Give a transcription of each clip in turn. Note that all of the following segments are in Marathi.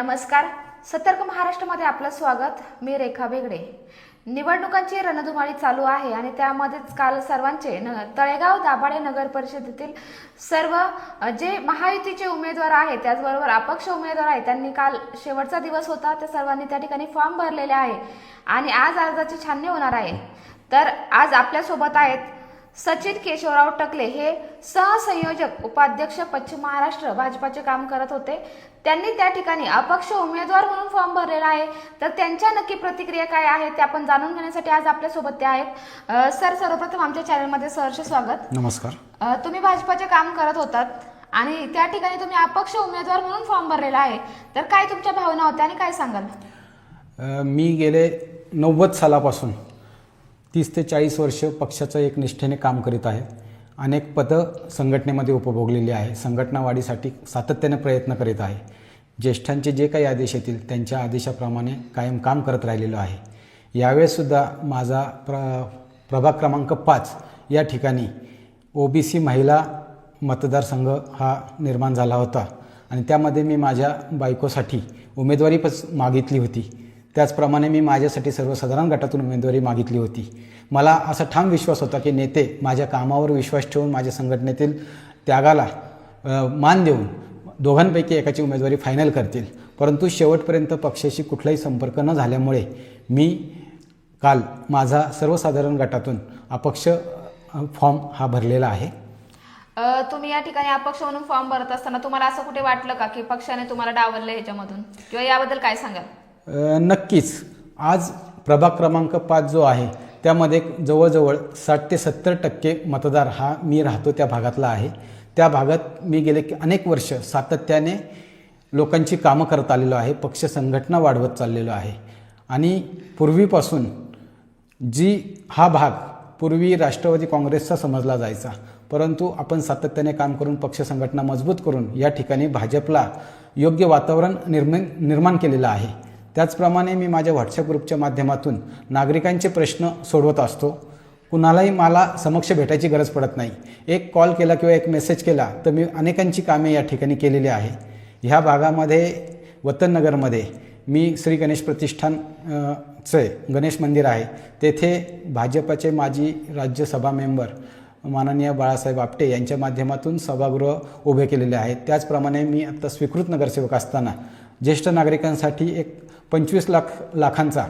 नमस्कार. सतर्क महाराष्ट्रामध्ये आपलं स्वागत. मी रेखा बेगडे. निवडणुकांची रणधुमाळी चालू आहे आणि त्यामध्येच काल सर्वांचे न तळेगाव दाभाडे नगर परिषदेतील सर्व जे महायुतीचे उमेदवार आहेत त्याचबरोबर अपक्ष उमेदवार आहेत त्यांनी काल शेवटचा दिवस होता. त्या सर्वांनी त्या ठिकाणी फॉर्म भरलेले आहे. आणि आज अर्जाची छाननी होणार आहे. तर आज आपल्यासोबत आहेत सचिन केशवराव टकले हे सहसंयोजक उपाध्यक्ष पश्चिम महाराष्ट्र भाजपाचे काम करत होते. त्यांनी त्या ठिकाणी अपक्ष उमेदवार म्हणून फॉर्म भरलेला आहे. तर त्यांच्या नक्की प्रतिक्रिया काय आहे ते आपण जाणून घेण्यासाठी आज आपल्यासोबत ते आहेत. सर सर्वप्रथम आमच्या चॅनलमध्ये सहर्ष स्वागत. नमस्कार. तुम्ही भाजपाचे काम करत होतात आणि त्या ठिकाणी तुम्ही अपक्ष उमेदवार म्हणून फॉर्म भरलेला आहे. तर काय तुमच्या भावना होत्या आणि काय सांगाल? मी गेले नव्वद सालापासून तीस ते चाळीस वर्ष पक्षाचं एक निष्ठेने काम करीत आहे अनेक पदं संघटनेमध्ये उपभोगलेली आहे संघटना वाढीसाठी सातत्याने प्रयत्न करीत आहे ज्येष्ठांचे जे काही आदेश येतील त्यांच्या आदेशाप्रमाणे कायम काम करत राहिलेलो आहे. यावेळेसुद्धा माझा प्र प्रभाग क्रमांक पाच या ठिकाणी ओ बी सी महिला मतदारसंघ हा निर्माण झाला होता. आणि त्यामध्ये मी माझ्या बायकोसाठी उमेदवारी पच मागितली होती. त्याचप्रमाणे मी माझ्यासाठी सर्वसाधारण गटातून उमेदवारी मागितली होती. मला असा ठाम विश्वास होता की नेते माझ्या कामावर विश्वास ठेवून माझ्या संघटनेतील त्यागाला मान देऊन दोघांपैकी एकाची उमेदवारी फायनल करतील. परंतु शेवटपर्यंत पक्षाशी कुठलाही संपर्क न झाल्यामुळे मी काल माझा सर्वसाधारण गटातून अपक्ष फॉर्म हा भरलेला आहे. तुम्ही या ठिकाणी अपक्ष म्हणून फॉर्म भरत असताना तुम्हाला असं कुठे वाटलं का की पक्षाने तुम्हाला डावललं ह्याच्यामधून? किंवा याबद्दल काय सांगाल? नक्कीच. आज प्रभाग क्रमांक पाच जो आहे त्यामध्ये जवळजवळ साठ ते सत्तर टक्के मतदार हा मी राहतो त्या भागातला आहे. त्या भागात मी गेले की अनेक वर्ष सातत्याने लोकांची कामं करत आलेलो आहे पक्ष संघटना वाढवत चाललेलो आहे. आणि पूर्वीपासून जी हा भाग पूर्वी राष्ट्रवादी काँग्रेसचा समजला जायचा परंतु आपण सातत्याने काम करून पक्ष संघटना मजबूत करून या ठिकाणी भाजपला योग्य वातावरण निर्माण निर्माण केलेलं आहे. त्याचप्रमाणे मी माझ्या व्हॉट्सअप ग्रुपच्या माध्यमातून नागरिकांचे प्रश्न सोडवत असतो. कुणालाही मला समक्ष भेटायची गरज पडत नाही. एक कॉल केला किंवा एक मेसेज केला तर मी अनेकांची कामे या ठिकाणी केलेली आहे. ह्या भागामध्ये वतननगरमध्ये मी श्री गणेश प्रतिष्ठान चे गणेश मंदिर आहे. तेथे भाजपाचे माजी राज्यसभा मेंबर माननीय बाळासाहेब आपटे यांच्या माध्यमातून सभागृह उभे केलेले आहेत. त्याचप्रमाणे मी आत्ता स्वीकृत नगरसेवक असताना ज्येष्ठ नागरिकांसाठी एक पंचवीस लाख लाखांचा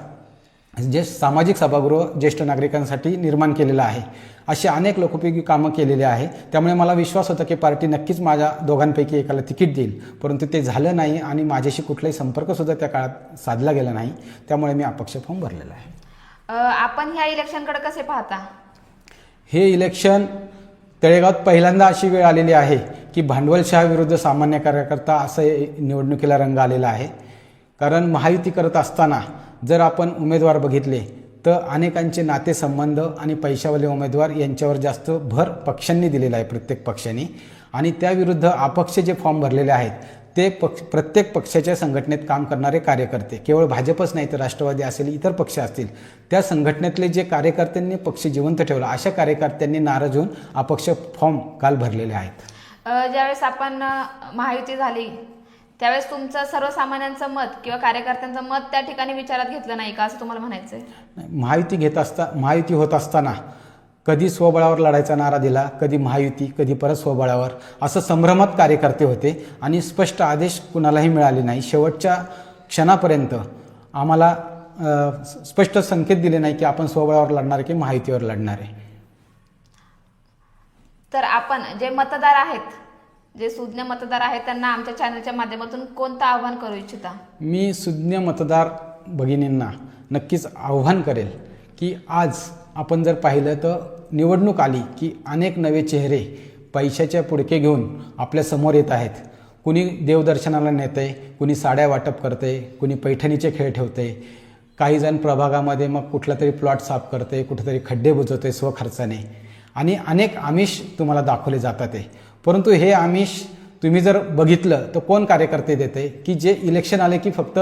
जे सामाजिक सभागृह ज्येष्ठ नागरिकांसाठी निर्माण केलेलं आहे. अशी अनेक लोकोपयोगी कामं केलेली आहे. त्यामुळे मला विश्वास होता की पार्टी नक्कीच माझ्या दोघांपैकी एकाला तिकीट देईल. परंतु ते झालं नाही आणि माझ्याशी कुठलाही संपर्कसुद्धा त्या काळात साधला गेला नाही. त्यामुळे मी अपक्ष फॉर्म भरलेला आहे. आपण ह्या इलेक्शनकडे कसे पाहता? हे इलेक्शन तळेगावात पहिल्यांदा अशी वेळ आलेली आहे की भांडवलशाह सामान्य कार्यकर्ता असं निवडणुकीला रंग आलेला आहे. कारण महायुती करत असताना जर आपण उमेदवार बघितले तर अनेकांचे नातेसंबंध आणि पैशावाले उमेदवार यांच्यावर जास्त भर पक्षांनी दिलेला आहे प्रत्येक पक्षाने. आणि त्याविरुद्ध अपक्ष जे फॉर्म भरलेले आहेत ते पक्ष प्रत्येक पक्षाच्या संघटनेत काम करणारे कार्यकर्ते केवळ भाजपच नाही तर राष्ट्रवादी असेल इतर पक्ष असतील त्या संघटनेतले जे कार्यकर्त्यांनी पक्ष जिवंत ठेवला अशा कार्यकर्त्यांनी नाराज होऊन अपक्ष फॉर्म काल भरलेले आहेत. ज्यावेळेस आपण माहिती महायुती झाली त्यावेळेस तुमचं सर्वसामान्यांचं मत किंवा कार्यकर्त्यांचं मत त्या ठिकाणी विचारात घेतलं नाही का असं तुम्हाला म्हणायचंय? महायुती घेत असता महायुती होत असताना कधी स्वबळावर लढायचा नारा दिला कधी महायुती कधी परत स्वबळावर असं संभ्रमात कार्यकर्ते होते आणि स्पष्ट आदेश कुणालाही मिळाले नाही. शेवटच्या क्षणापर्यंत आम्हाला स्पष्ट संकेत दिले नाही की आपण स्वबळावर लढणार की महायुतीवर लढणार आहे. तर आपण जे मतदार आहेत जे सुज्ञ मतदार आहेत त्यांना आमच्या चॅनलच्या माध्यमातून कोणतं आव्हान करू इच्छिता? मी सुज्ञ मतदार भगिनींना नक्कीच आव्हान करेल की आज आपण जर पाहिलं तर निवडणूक आली की अनेक नवे चेहरे पैशाच्या पुडके घेऊन आपल्यासमोर येत आहेत. कुणी देवदर्शनाला नेतं आहे कुणी साड्या वाटप करते कुणी पैठणीचे खेळ ठेवते काही जण प्रभागामध्ये मग कुठला तरी प्लॉट साफ करते कुठेतरी खड्डे बुजवते स्वखर्चाने. आणि अनेक आमिष तुम्हाला दाखवले जातात आहे. परंतु हे आमिष तुम्ही जर बघितलं तर कोण कार्यकर्ते देते? की जे इलेक्शन आले की फक्त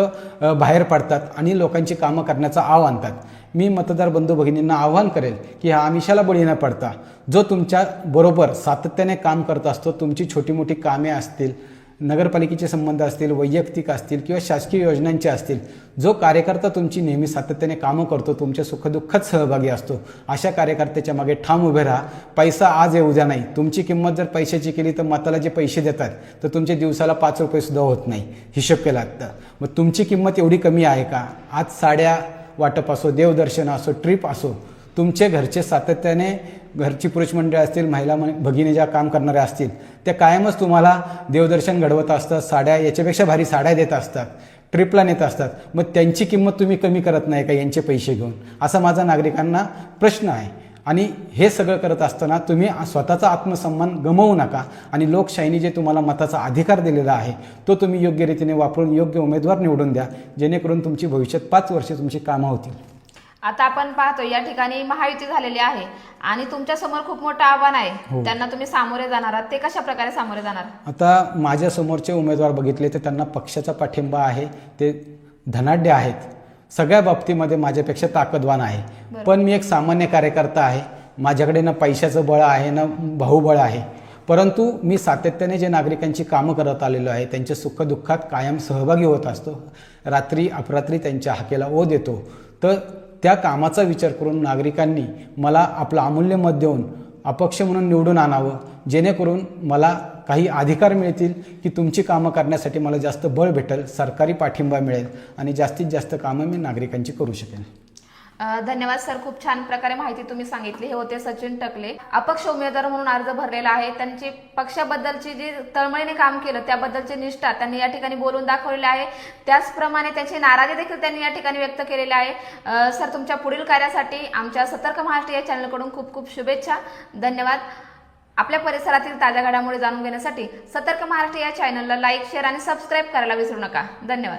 बाहेर पडतात आणि लोकांची कामं करण्याचं आव आणतात. मी मतदार बंधू भगिनींना आव्हान करेल की ह्या आमिषाला बळी न पडता जो तुमच्या बरोबर सातत्याने काम करत असतो तुमची छोटी मोठी कामे असतील नगरपालिकेचे संबंध असतील वैयक्तिक असतील किंवा शासकीय योजनांचे असतील जो कार्यकर्ता तुमची नेहमी सातत्याने कामं करतो तुमच्या सुखदुःखात सहभागी असतो अशा कार्यकर्त्याच्या मागे ठाम उभे राहा. पैसा आज आहे उद्या नाही. तुमची किंमत जर पैशाची केली तर मताला जे पैसे देतात तर तुमच्या दिवसाला पाच रुपयेसुद्धा होत नाही हिशोब केला तर मग तुमची किंमत एवढी कमी आहे का? आज साड्या वाटप असो देवदर्शन असो ट्रिप असो तुमचे घरचे सातत्याने घरची पुरुष मंडळी असतील महिला भगिनी ज्या काम करणाऱ्या असतील त्या कायमच तुम्हाला देवदर्शन घडवत असतात साड्या याच्यापेक्षा भारी साड्या देत असतात ट्रिपला नेत असतात. मग त्यांची किंमत तुम्ही कमी करत नाही का यांचे पैसे घेऊन? असा माझा नागरिकांना प्रश्न आहे. आणि हे सगळं करत असताना तुम्ही स्वतःचा आत्मसन्मान गमवू नका आणि लोकशाहीने जे तुम्हाला मताचा अधिकार दिलेला आहे तो तुम्ही योग्य रीतीने वापरून योग्य उमेदवार निवडून द्या. जेणेकरून तुमची भविष्यात पाच वर्षे तुमची कामं होतील. आता आपण पाहतो या ठिकाणी महायुती झालेली आहे. आणि तुमच्यासमोर खूप मोठं आव्हान आहे. हो. त्यांना तुम्ही सामोरे जाणार आहात. ते कशा प्रकारे सामोरे जाणार? आता माझ्या समोरचे उमेदवार बघितले तर त्यांना पक्षाचा पाठिंबा आहे. ते धनाढ्य आहेत. सगळ्या बाबतीमध्ये माझ्यापेक्षा ताकदवान आहे. पण मी एक सामान्य कार्यकर्ता आहे. माझ्याकडे ना पैशाचं बळ आहे ना भाऊबळ आहे. परंतु मी सातत्याने जे नागरिकांची कामं करत आलेलो आहे त्यांच्या सुखदुःखात कायम सहभागी होत असतो. रात्री अपरात्री त्यांच्या हाकेला ओ देतो. तर त्या कामाचा विचार करून नागरिकांनी मला आपलं अमूल्य मत देऊन अपक्ष म्हणून निवडून आणावं जेणेकरून मला काही अधिकार मिळतील की तुमची कामं करण्यासाठी मला जास्त बळ भेटेल सरकारी पाठिंबा मिळेल आणि जास्तीत जास्त कामं मी नागरिकांची करू शकेन. धन्यवाद सर खूप छान प्रकारे माहिती तुम्ही सांगितली. हे होते सचिन टकले अपक्ष उमेदवार म्हणून अर्ज भरलेला आहे. त्यांची पक्षाबद्दलची जी तळमळीने काम केलं त्याबद्दलची निष्ठा त्यांनी या ठिकाणी बोलून दाखवलेली आहे. त्याचप्रमाणे त्यांची नाराजी देखील त्यांनी या ठिकाणी व्यक्त केलेली आहे. सर तुमच्या पुढील कार्यासाठी आमच्या सतर्क महाराष्ट्र या चॅनलकडून खूप खूप शुभेच्छा. धन्यवाद. आपल्या परिसरातील ताज्या घडामोडी जाणून घेण्यासाठी सतर्क महाराष्ट्र या चॅनलला लाईक शेअर आणि सबस्क्राईब करायला विसरू नका. धन्यवाद.